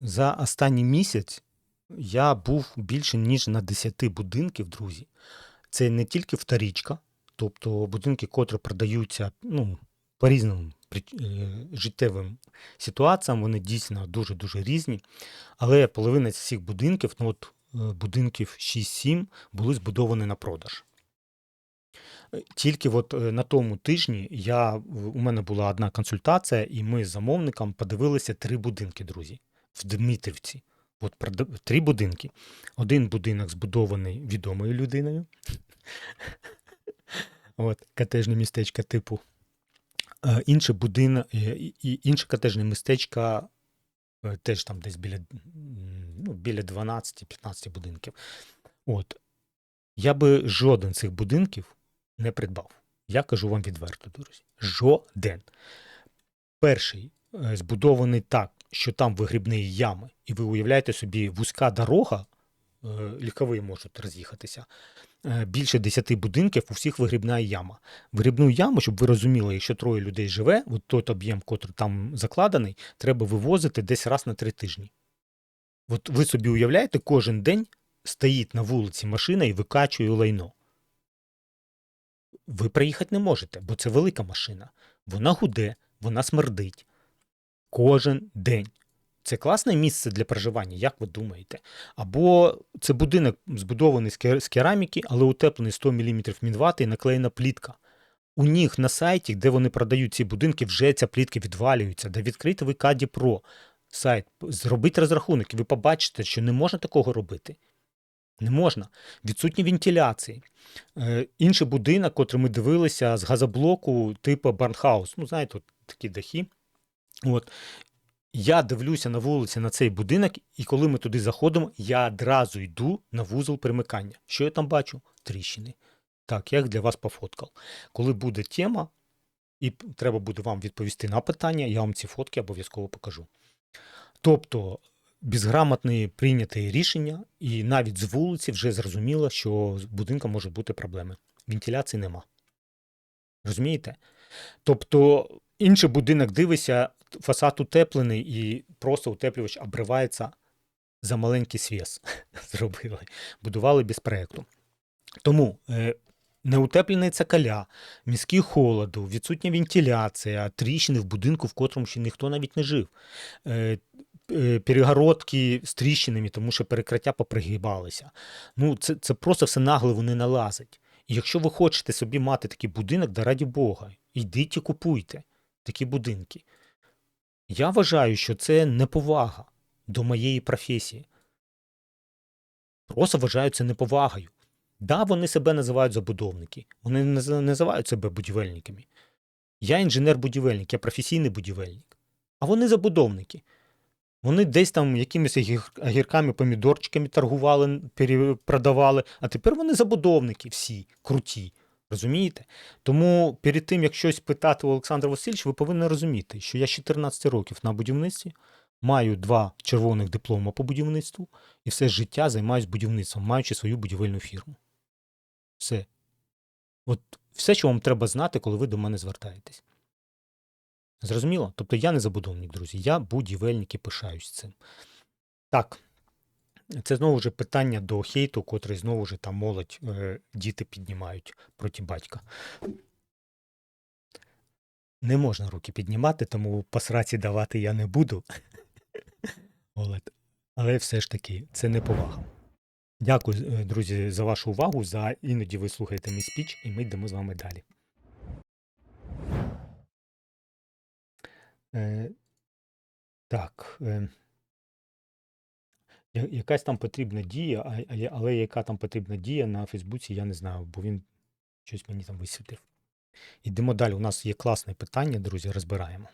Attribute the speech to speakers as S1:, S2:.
S1: За останній місяць я був більше ніж на 10 будинків, друзі. Це не тільки вторічка, тобто будинки, котрі продаються ну, по різним е, життєвим ситуаціям, вони дійсно дуже-дуже різні. Але половина з цих будинків, ну от е, будинків 6-7, були збудовані на продаж. Е, Тільки от на тому тижні я, у мене була одна консультація, і ми з замовником подивилися три будинки, друзі, в Дмитрівці. От три будинки. Один будинок збудований відомою людиною. От, котежне містечко типу. Е, Інше будинок, і і інше котежне містечко е, теж там десь біля, ну, біля 12-15 будинків. От. Я би жоден цих будинків не придбав. Я кажу вам відверто, друзі. Жоден. Перший е, збудований так, що там вигрібні ями, і ви уявляєте собі, вузька дорога, е, легкові можуть роз'їхатися. е, Більше 10 будинків, у всіх вигрібна яма. Вигрібну яму, щоб ви розуміли, якщо троє людей живе, от той об'єм, котрий там закладений, треба вивозити десь раз на три тижні. От ви собі уявляєте, кожен день стоїть на вулиці машина і викачує лайно. Ви приїхати не можете, бо це велика машина. Вона гуде, вона смердить. Кожен день. Це класне місце для проживання, як ви думаєте? Або це будинок збудований з кераміки, але утеплений 100 мм мінвати і наклеєна плітка. У них на сайті, де вони продають ці будинки, вже ця плітка відвалюється. Да відкрийте ви Каді Про сайт, зробіть розрахунок, і ви побачите, що не можна такого робити. Не можна. Відсутні вентиляції. Е, інший будинок, котрий ми дивилися з газоблоку, типу Барнхаус. Ну, знаєте, от такі дахи. От. Я дивлюся на вулиці на цей будинок, і коли ми туди заходимо, я одразу йду на вузол примикання. Що я там бачу? Тріщини. Так, я їх для вас пофоткав. Коли буде тема, і треба буде вам відповісти на питання, я вам ці фотки обов'язково покажу. Тобто, безграмотне прийняте рішення, і навіть з вулиці вже зрозуміло, що з будинком можуть бути проблеми. Вентиляції нема. Розумієте? Тобто, інший будинок дивися, фасад утеплений, і просто утеплювач обривається за маленький свіс. Зробили. Будували без проєкту. Тому е, неутеплений цоколя, міський холоду, відсутня вентиляція, тріщини в будинку, в котрому ще ніхто навіть не жив. Е, е, перегородки з тріщинами, тому що перекриття попригибалися. Ну, це, це просто все нагло не налазить. І якщо ви хочете собі мати такий будинок, да раді Бога, йдіть і купуйте такі будинки. Я вважаю, що це неповага до моєї професії. Просто вважаю це неповагою. Да, вони себе називають забудовники, вони не називають себе будівельниками. Я інженер-будівельник, я професійний будівельник. А вони забудовники. Вони десь там якимись огір- огірками, помідорчиками торгували, перепродавали, а тепер вони забудовники всі, круті. Розумієте? Тому перед тим, як щось питати у Олександра Васильовича, ви повинні розуміти, що я з 14 років на будівництві, маю два червоних диплома по будівництву і все життя займаюся будівництвом, маючи свою будівельну фірму. Все. От все, що вам треба знати, коли ви до мене звертаєтесь. Зрозуміло? Тобто я не забудовник, друзі, я будівельник і пишаюсь цим. Так. Це знову ж питання до хейту, котрий знову ж там молодь, е, діти піднімають проти батька. Не можна руки піднімати, тому посраці давати я не буду. Але все ж таки, це не повага. Дякую, е, друзі, за вашу увагу. За іноді ви слухаєте мій спіч, і ми йдемо з вами далі. Е, так. Е, якась там потрібна дія, але яка там потрібна дія на Фейсбуці, я не знаю, бо він щось мені там висвітив. Йдемо далі. У нас є класне питання, друзі, розбираємо.